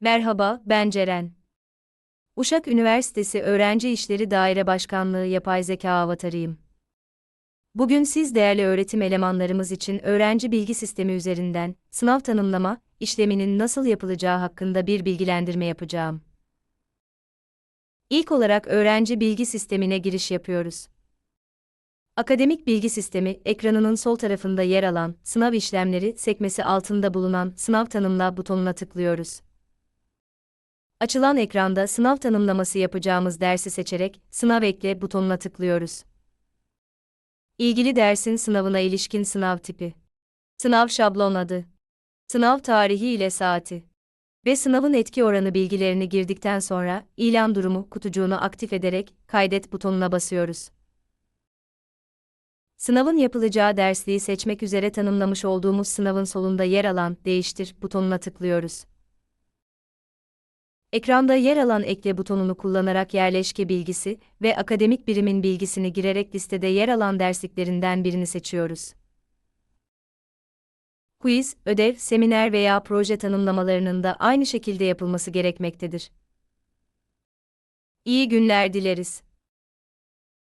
Merhaba, ben Ceren. Uşak Üniversitesi Öğrenci İşleri Daire Başkanlığı Yapay Zeka Avatarıyım. Bugün siz değerli öğretim elemanlarımız için öğrenci bilgi sistemi üzerinden sınav tanımlama işleminin nasıl yapılacağı hakkında bir bilgilendirme yapacağım. İlk olarak öğrenci bilgi sistemine giriş yapıyoruz. Akademik bilgi sistemi ekranının sol tarafında yer alan sınav işlemleri sekmesi altında bulunan sınav tanımla butonuna tıklıyoruz. Açılan ekranda sınav tanımlaması yapacağımız dersi seçerek Sınav ekle butonuna tıklıyoruz. İlgili dersin sınavına ilişkin sınav tipi. Sınav şablon adı. Sınav tarihi ile saati. Ve sınavın etki oranı bilgilerini girdikten sonra ilan durumu kutucuğunu aktif ederek kaydet butonuna basıyoruz. Sınavın yapılacağı dersliği seçmek üzere tanımlamış olduğumuz sınavın solunda yer alan değiştir butonuna tıklıyoruz. Ekranda yer alan ekle butonunu kullanarak yerleşke bilgisi ve akademik birimin bilgisini girerek listede yer alan dersliklerinden birini seçiyoruz. Quiz, ödev, seminer veya proje tanımlamalarının da aynı şekilde yapılması gerekmektedir. İyi günler dileriz.